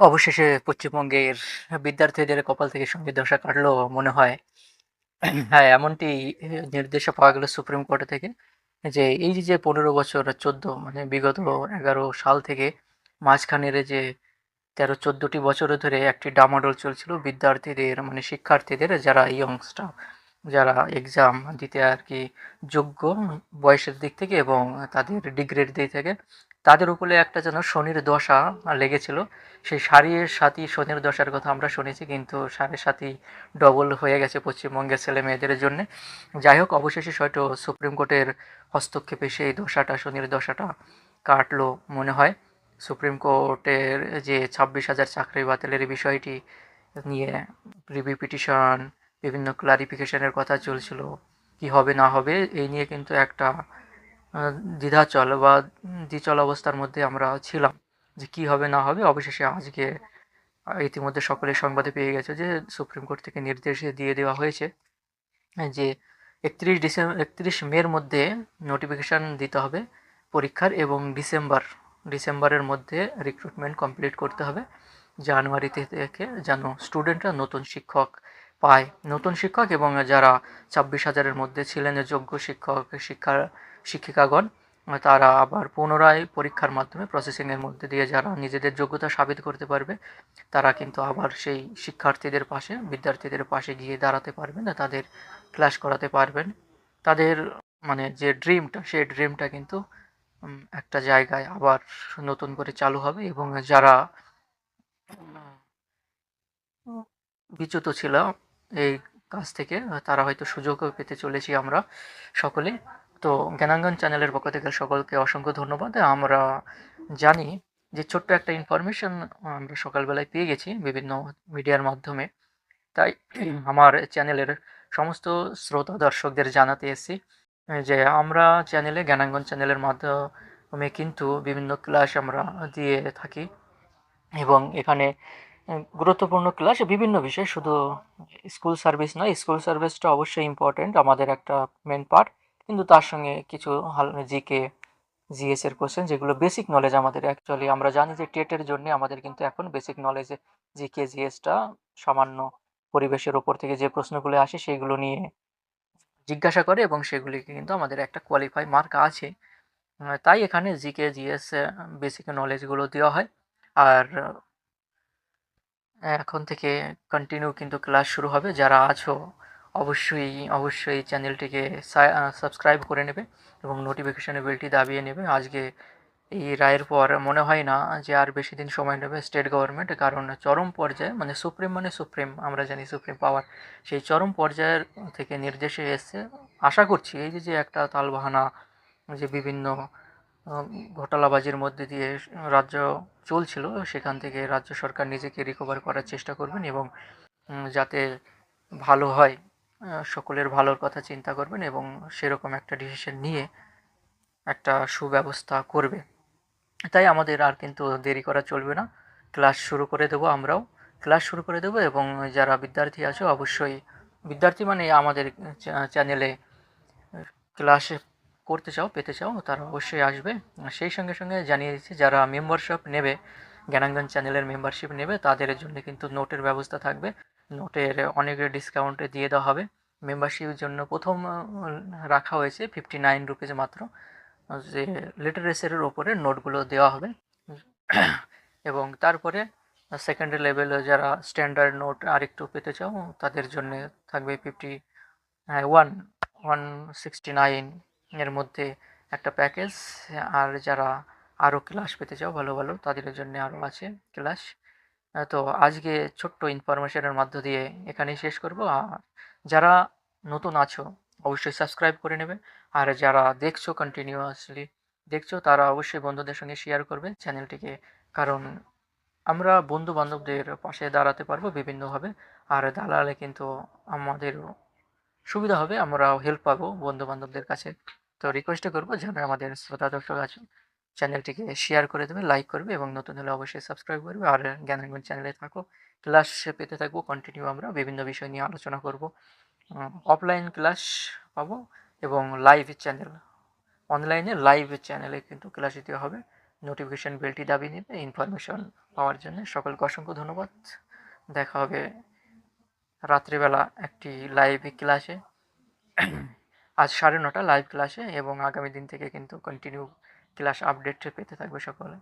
অবশেষে পশ্চিমবঙ্গের বিদ্যার্থীদের কপাল থেকে সংগীত দশা কাটলো মনে হয়। হ্যাঁ এমনটি নির্দেশও পাওয়া গেল সুপ্রিম কোর্ট থেকে যে এই যে যে পনেরো বছর চোদ্দ মানে বিগত এগারো সাল থেকে মাঝখানের যে তেরো চোদ্দোটি বছর ধরে একটি ডামাডোল চলছিল বিদ্যার্থীদের মানে শিক্ষার্থীদের যারা ইয়ংস্টার যারা এক্সাম দিতে আর কি যোগ্য বয়সের দিক থেকে এবং তাদের ডিগ্রির দিক থেকে। তাদের উপরে একটা যেন শনির দশা লেগেছিল। সেই সারির সাথী শনির দশার কথা আমরা শুনেছি, কিন্তু সাড়ে সাথী ডবল হয়ে গেছে পশ্চিমবঙ্গের ছেলে মেয়েদের জন্য। যাই হোক, অবশেষে হয়তো সুপ্রিম কোর্টের হস্তক্ষেপে সেই দশাটা, শনির দশাটা কাটলো মনে হয়। সুপ্রিম কোর্টের যে ছাব্বিশ হাজার চাকরি বাতিলের বিষয়টি নিয়ে রিভিউ পিটিশন, বিভিন্ন ক্লারিফিকেশনের কথা চলছিল, কি হবে না হবে, এই নিয়ে কিন্তু একটা দ্বিধাচল বা দ্বিচল অবস্থার মধ্যে আমরা ছিলাম যে কি হবে না হবে। অবশেষে আজকে ইতিমধ্যে সকলের সংবাদে পেয়ে গেছে যে সুপ্রিম কোর্ট থেকে নির্দেশ দিয়ে দেওয়া হয়েছে যে একত্রিশ ডিসেম্বর একত্রিশ মের মধ্যে নোটিফিকেশান দিতে হবে পরীক্ষার এবং ডিসেম্বর, ডিসেম্বরের মধ্যে রিক্রুটমেন্ট কমপ্লিট করতে হবে। জানুয়ারিতে থেকে যেন স্টুডেন্টরা নতুন শিক্ষক পায়। নতুন শিক্ষক এবং যারা ছাব্বিশ হাজারের মধ্যে ছিলেন, যোগ্য শিক্ষক শিক্ষা শিক্ষিকাগণ, তারা আবার পুনরায় পরীক্ষার মাধ্যমে প্রসেসিংয়ের মধ্যে দিয়ে যারা নিজেদের যোগ্যতা সাবিত করতে পারবে, তারা কিন্তু আবার সেই শিক্ষার্থীদের পাশে, বিদ্যার্থীদের পাশে গিয়ে দাঁড়াতে পারবেন তাদের ক্লাস করাতে পারবেন। তাদের মানে যে ড্রিমটা সেই ড্রিমটা কিন্তু একটা জায়গায় আবার নতুন করে চালু হবে এবং যারা বিচ্যুত ছিল, এই কাজ থেকে, তারা হয়তো সুযোগও পেতে চলেছি আমরা সকলে। তো জ্ঞানাঙ্গন চ্যানেলের পক্ষ থেকে সকলকে অসংখ্য ধন্যবাদ। আমরা জানি যে ছোট্ট একটা ইনফরমেশন আমরা সকালবেলায় পেয়ে গেছি বিভিন্ন মিডিয়ার মাধ্যমে। তাই আমার চ্যানেলের সমস্ত শ্রোতা, দর্শকদের জানাতে এসেছি যে আমরা চ্যানেলে, জ্ঞানাঙ্গন চ্যানেলের মাধ্যমে কিন্তু বিভিন্ন ক্লাস আমরা দিয়ে থাকি এবং এখানে গুরুত্বপূর্ণ ক্লাস বিভিন্ন বিষয়, শুধু স্কুল সার্ভিস নয় স্কুল সার্ভিসটা অবশ্যই ইম্পর্টেন্ট আমাদের একটা মেন পার্ট কিন্তু তার সঙ্গে কিছু জিকে জিএস এর কোশ্চেন যেগুলো বেসিক নলেজ আমাদের অ্যাকচুয়ালি আমরা জানি যে টেটের জন্য আমাদের কিন্তু এখন বেসিক নলেজ জিকে জিএসটা সামান্য পরিবেশের ওপর থেকে যে প্রশ্নগুলো আসে সেগুলো নিয়ে জিজ্ঞাসা করে এবং সেগুলিকে কিন্তু আমাদের একটা কোয়ালিফাই মার্ক আছে। তাই এখানে জিকে জিএস বেসিক নলেজগুলো দেওয়া হয়। আর এখন থেকে কন্টিনিউ কিন্তু ক্লাস শুরু হবে। যারা আছো অবশ্যই অবশ্যই চ্যানেলটিকে সাবস্ক্রাইব করে নেবে এবং নোটিফিকেশানের বেলটি দাবিয়ে নেবে। আজকে এই রায়ের পর মনে হয় না যে আর বেশি দিন সময় নেবে স্টেট গভর্নমেন্ট কারণ চরম পর্যায়ে মানে সুপ্রিম মানে সুপ্রিম আমরা জানি সুপ্রিম পাওয়ার সেই চরম পর্যায়ের থেকে নির্দেশে এসছে। আশা করছি এই যে একটা তালবাহানা, যে বিভিন্ন ঘোটালাবাজির মধ্যে দিয়ে রাজ্য চলছিল, সেখান থেকে রাজ্য সরকার নিজেকে রিকভার করার চেষ্টা করবেন এবং যাতে ভালো হয়। সকলের ভালোর কথা চিন্তা করবেন এবং সেরকম একটা ডিসিশন নিয়ে একটা সুব্যবস্থা করবে তাই আমাদের আর কিন্তু দেরি করা চলবে না। ক্লাস শুরু করে দেবো আমরাও। ক্লাস শুরু করে দেবো এবং যারা বিদ্যার্থী আছে, অবশ্যই বিদ্যার্থী মানে আমাদের চ্যানেলে ক্লাসে করতে চাও, পেতে চাও, তারা অবশ্যই আসবে। সেই সঙ্গে সঙ্গে জানিয়ে দিচ্ছি, যারা মেম্বারশিপ নেবে, জ্ঞানাঙ্গন চ্যানেলের মেম্বারশিপ নেবে, তাদের জন্য কিন্তু নোটের ব্যবস্থা থাকবে। নোটের অনেক ডিসকাউন্টে দিয়ে দেওয়া হবে। মেম্বারশিপের জন্য প্রথম রাখা হয়েছে ফিফটি নাইন রুপিজ মাত্র। যে লিটারেচারের ওপরে নোটগুলো দেওয়া হবে। এবং তারপরে সেকেন্ডারি লেভেলে যারা স্ট্যান্ডার্ড নোট আরেকটু পেতে চাও, তাদের জন্য থাকবে fifty one one sixty nine এর মধ্যে একটা প্যাকেজ আর যারা আরও ক্লাস পেতে চাও, ভালো ভালো, তাদের জন্য আরও আছে ক্লাস তো আজকে ছোট্ট ইনফরমেশনের মধ্য দিয়ে এখানেই শেষ করব। আর যারা নতুন আছো, অবশ্যই সাবস্ক্রাইব করে নেবে। আর যারা দেখছ কন্টিনিউয়াসলি দেখছ, তারা অবশ্যই বন্ধুদের সঙ্গে শেয়ার করবে চ্যানেলটিকে কারণ আমরা বন্ধু বান্ধবদের পাশে দাঁড়াতে পারব বিভিন্নভাবে। আর দালালে কিন্তু আমাদের সুবিধা হবে, আমরাও হেল্প পাবো বন্ধু বান্ধবদের কাছে। তো রিকোয়েস্ট করব যারা আমাদের শ্রোতা দর্শক আছে চ্যানেলটিকে শেয়ার করে দেবে লাইক করবে এবং নতুন হলে অবশ্যই সাবস্ক্রাইব করবে। আর জ্ঞানাঙ্গন চ্যানেলে থাকো। ক্লাস পেতে থাকব কন্টিনিউ আমরা বিভিন্ন বিষয় নিয়ে আলোচনা করব। অফলাইন ক্লাস পাবো এবং লাইভ চ্যানেল অনলাইনে লাইভ চ্যানেলে কিন্তু ক্লাস দিতে হবে। নোটিফিকেশান বেলটি দাবিয়ে নেবে ইনফরমেশন পাওয়ার জন্য। সকলকে অসংখ্য ধন্যবাদ। দেখা হবে রাত্রিবেলা একটি লাইভ ক্লাসে আজ সাড়ে নটা লাইভ ক্লাসে এবং আগামী দিন থেকে কিন্তু কন্টিনিউ ক্লাস আপডেট পেতে থাকবে সকলে।